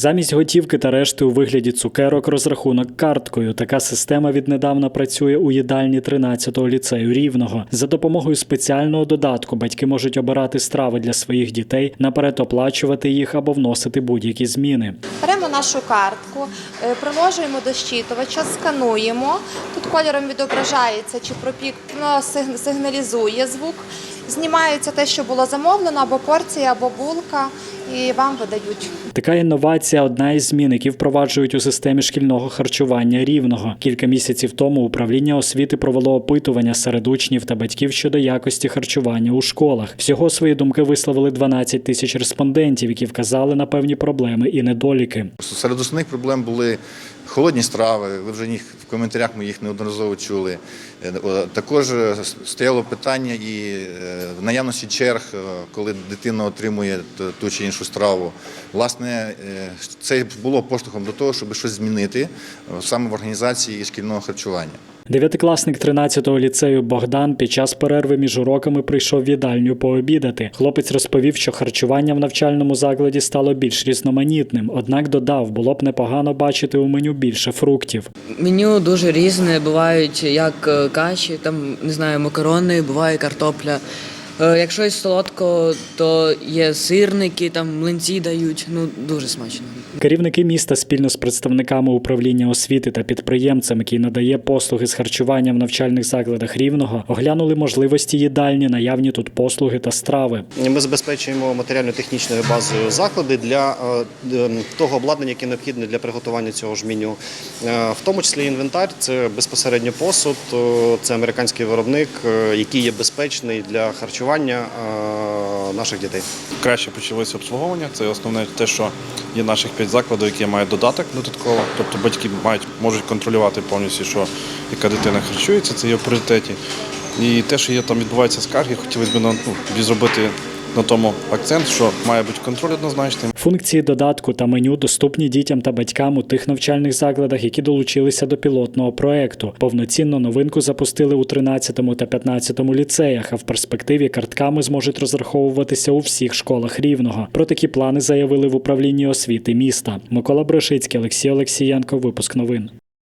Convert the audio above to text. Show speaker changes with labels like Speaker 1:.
Speaker 1: Замість готівки та решти у вигляді цукерок розрахунок карткою. Така система віднедавна працює у їдальні 13-го ліцею рівного. За допомогою спеціального додатку батьки можуть обирати страви для своїх дітей, наперед оплачувати їх або вносити будь-які зміни.
Speaker 2: Беремо нашу картку, е, приложуємо до щитувача, скануємо. Тут кольором відображається, чи пропік ну, сигналізує звук. Знімається те, що було замовлено, або порція, або булка, і вам видають.
Speaker 1: Така інновація одна із змін, які впроваджують у системі шкільного харчування рівного. Кілька місяців тому управління освіти провело опитування серед учнів та батьків щодо якості харчування у школах. Всього свої думки висловили 12 тисяч респондентів, які вказали на певні проблеми і недоліки.
Speaker 3: Серед основних проблем були холодні страви. Ви вже їх в коментарях ми їх неодноразово чули. Е, Також е, стояло питання і е, наявності черг, коли дитина отримує ту чи іншу страву. Власне, це було поштовхом до того, щоб щось змінити саме в організації шкільного харчування.
Speaker 1: Дев'ятикласник 13-го ліцею Богдан під час перерви між уроками прийшов в їдальню пообідати. Хлопець розповів, що харчування в навчальному закладі стало більш різноманітним, однак додав, було б непогано бачити у меню більше фруктів.
Speaker 4: Меню дуже різне. Бувають як е, каші, там не знаю, макарони, буває картопля. Е, Якщо із солодкого, то є сирники, там млинці дають. Ну дуже смачно.
Speaker 1: Керівники міста спільно з представниками управління освіти та підприємцем, який надає послуги з харчування в навчальних закладах рівного, оглянули можливості їдальні, наявні тут послуги та страви.
Speaker 5: Ми забезпечуємо матеріально-технічною базою заклади для е, того обладнання, яке необхідне для приготування цього ж меню. Е, В тому числі інвентар це безпосередньо посуд, це американський виробник, який є безпечний для харчування е, наших дітей.
Speaker 6: краще почалося обслуговування. Це основне те, що є наших п'ять закладів, які мають додаток додатково. Тобто батьки мають можуть контролювати повністю, що яка дитина харчується, це є в пріоритеті. І те, що є там відбуваються скарги, хотілося б ну, зробити на тому акцент, що має бути контроль однозначний.
Speaker 1: Функції додатку та меню доступні дітям та батькам у тих навчальних закладах, які долучилися до пілотного проекту. Повноцінно новинку запустили у 13 та 15 ліцеях, а в перспективі картками зможуть розраховуватися у всіх школах рівного. Про такі плани заявили в управлінні освіти міста. Микола Брошицький, Олексій Олексієнко. Випуск новин.